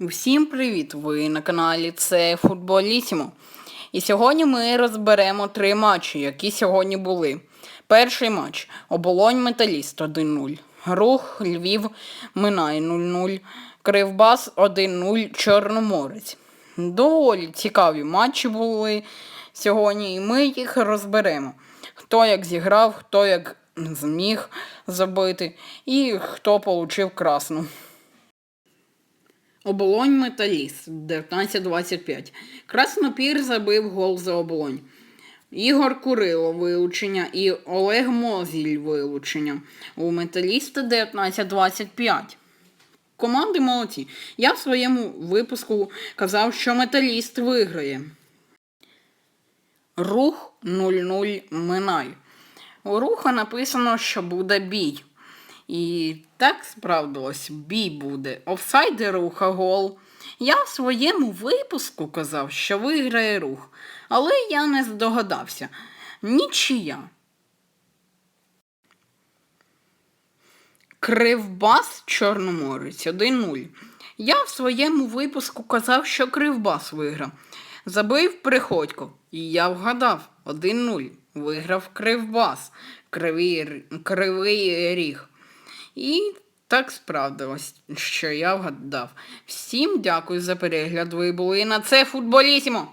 Всім привіт! Ви на каналі Це Футболісімо. І сьогодні ми розберемо три матчі, які сьогодні були. Перший матч Оболонь Металіст 1-0. Рух Львів Минай 0-0. Кривбас 1-0 Чорноморець. Доволі цікаві матчі були сьогодні, і ми їх розберемо. Хто як зіграв, хто як зміг забити, і хто получив красну. Оболонь Металіст 19-25. Краснопір забив гол за оболонь. Ігор Курило вилучення і Олег Мозіль вилучення. У Металіста 19-25. Команди молодці. Я в своєму випуску казав, що металіст виграє. Рух 0-0 Минай. У руха написано, що буде бій. І так справдилось, бій буде. Офсайди руха гол. Я в своєму випуску казав, що виграє рух, але я не здогадався. Нічия. Кривбас Чорноморець 1-0. Я в своєму випуску казав, що Кривбас виграв. Забив Приходько. І я вгадав 1-0. Виграв Кривбас. Кривий, кривий ріг. І так справдилось, що я вгадав. Всім дякую за перегляд. Ви були на це футболісімо.